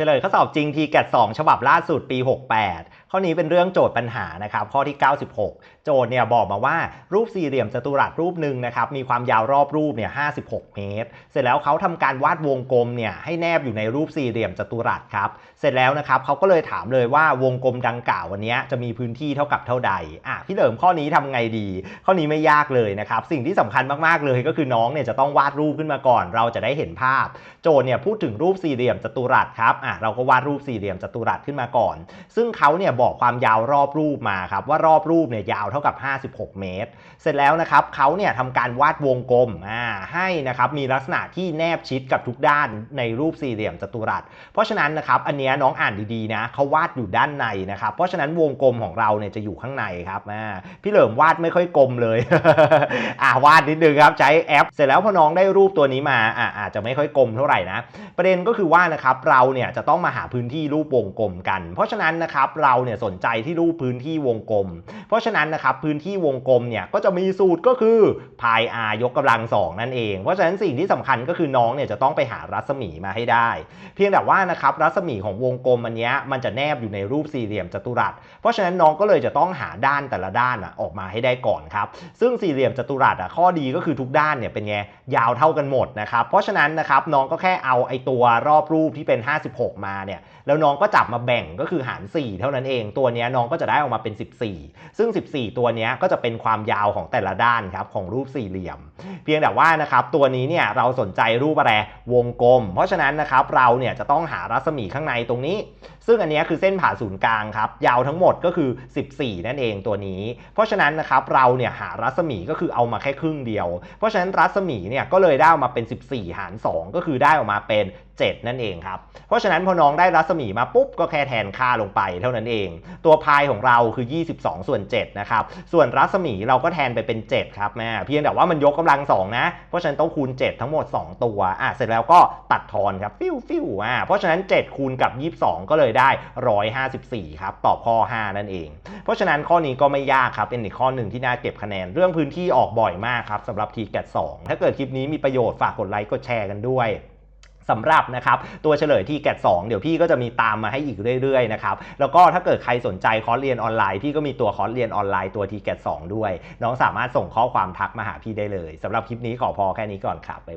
เฉลยข้อสอบจริงทีแกด2ฉบับล่าสุดปี 68 ข้อนี้เป็นเรื่องโจทย์ปัญหานะครับ ข้อที่ 96 โจทย์เนี่ยบอกมาว่ารูปสี่เหลี่ยมจัตุรัสรูปหนึ่งนะครับ มีความยาวรอบรูปเนี่ย56 เมตร เสร็จแล้วเขาทำการวาดวงกลมเนี่ยให้แนบอยู่ในรูปสี่เหลี่ยมจัตุรัสครับ เสร็จแล้วนะครับเขาก็เลยถามเลยว่าวงกลมดังกล่าววันนี้จะมีพื้นที่เท่ากับเท่าใด อะพี่เหลิมข้อนี้ทำไงดี ข้อนี้ไม่ยากเลยนะครับ สิ่งที่สำคัญมากๆเลยก็คือน้องเนี่ยจะต้องวาดรูปขึ้นมาก่อน เราจะได้เห็นภาพ โจทย์เนี่ยพูดถึงรูปสี่เหลี่ยมจัตุรัสครับอะเราก็วาดรูปสี่เหลี่ยมจัตุรัสขึ้นมาก่อน ซึ่งเขาเนี่ยบอกความยาวรอบรูปมาครับว่ารอบรูปเนี่ยยาวเท่ากับ 56 เมตร เสร็จแล้วนะครับเขาเนี่ยทำการวาดวงกลมอ่าให้นะครับมีลักษณะที่แนบชิดกับทุกด้านในรูปสี่เหลี่ยมจัตุรัส เพราะฉะนั้นนะครับอันนี้น้องอ่านดีๆนะเขาวาดอยู่ด้านในนะครับเพราะฉะนั้นวงกลมของเราเนี่ยจะอยู่ข้างในครับอ่าพี่เหลิมวาดไม่ค่อยกลมเลยอ่าวาดนิดนึงครับใช้แอป เสร็จแล้วพอน้องได้รูปตัวนี้มาอ่าอาจจะไม่ค่อยกลมเท่าไหร่นะประเด็นก็คือว่านะครับเราเนี่ยจะต้องมาหาพื้นที่รูปวงกลมกัน เพราะฉะนั้นนะครับเราเนี่ยสนใจที่รูปพื้นที่วงกลม เพราะฉะนั้นนะครับพื้นที่วงกลมเนี่ยก็จะมีสูตรก็คือพาย r ยกกำลังสองนั่นเอง เพราะฉะนั้นสิ่งที่สำคัญก็คือน้องเนี่ยจะต้องไปหารัศมีมาให้ได้ เพียงแต่ว่านะครับรัศมีของวงกลมอันเนี้ยมันจะแนบอยู่ในรูปสี่เหลี่ยมจัตุรัส เพราะฉะนั้นน้องก็เลยจะต้องหาด้านแต่ละด้านอะออกมาให้ได้ก่อนครับซึ่งสี่เหลี่ยมจัตุรัสอะข้อดีก็คือทุกด้านเนี่ยเป็นไงยาวเท่ากันหมดนะครับเพราะฉะนั้นนะครับน้องก็แค่เอาไอตัวรอบรูปที่เป็น 56มาเนี่ยแล้วน้องก็จับมาแบ่งก็คือหาร 4 เท่านั้นเอง ตัวนี้น้องก็จะได้ออกมาเป็น 14 ซึ่ง 14 ตัวนี้ก็จะเป็นความยาวของแต่ละด้านครับของรูปสี่เหลี่ยม เพียงแต่ว่านะครับตัวนี้เนี่ยเราสนใจรูปอะไรวงกลม เพราะฉะนั้นนะครับเราเนี่ยจะต้องหารัศมีข้างในตรงนี้ ซึ่งอันนี้คือเส้นผ่าศูนย์กลางครับยาวทั้งหมดก็คือ 14 นั่นเองตัวนี้ เพราะฉะนั้นนะครับเราเนี่ยหารัศมีก็คือเอามาแค่ครึ่งเดียว เพราะฉะนั้นรัศมีเนี่ยก็เลยได้ออกมาเป็น 14 หาร 2 ก็คือได้ออกมาเป็น 7 นั่นเองครับเพราะฉะนั้นพอน้องได้รัศมีมาปุ๊บก็แค่แทนค่าลงไปเท่านั้นเอง ตัวพายของเราคือ 22 ส่วน7นะครับส่วนรัศมีเราก็แทนไปเป็น 7 ครับแม่เพียงแต่ว่ามันยกกำลัง 2 นะ เพราะฉะนั้นต้องคูณ 7 ทั้งหมด 2 ตัวอะเสร็จแล้วก็ตัดทอนครับฟิวฟิวอะเพราะฉะนั้น 7 คูณกับ 22 ก็เลยได้ 154 ครับ ตอบข้อ 5 นั่นเอง เพราะฉะนั้นข้อนี้ก็ไม่ยากครับ เป็นอีกข้อหนึ่งที่น่าเก็บคะแนน เรื่องพื้นที่ออกบ่อยมากครับสำหรับทีแกด2ถ้าเกิดคลิปนี้มีประโยชน์ฝากกดไลค์กดแชร์กันด้วย สำหรับนะครับตัวเฉลยที่แกด2เดี๋ยวพี่ก็จะมีตามมาให้อีกเรื่อยๆนะครับแล้วก็ถ้าเกิดใครสนใจคอร์สเรียนออนไลน์พี่ก็มีตัวคอร์สเรียนออนไลน์ตัวทีแกด2ด้วย น้องสามารถส่งข้อความทักมาหาพี่ได้เลยสำหรับคลิปนี้ขอพอแค่นี้ก่อนครับบ๊ายบาย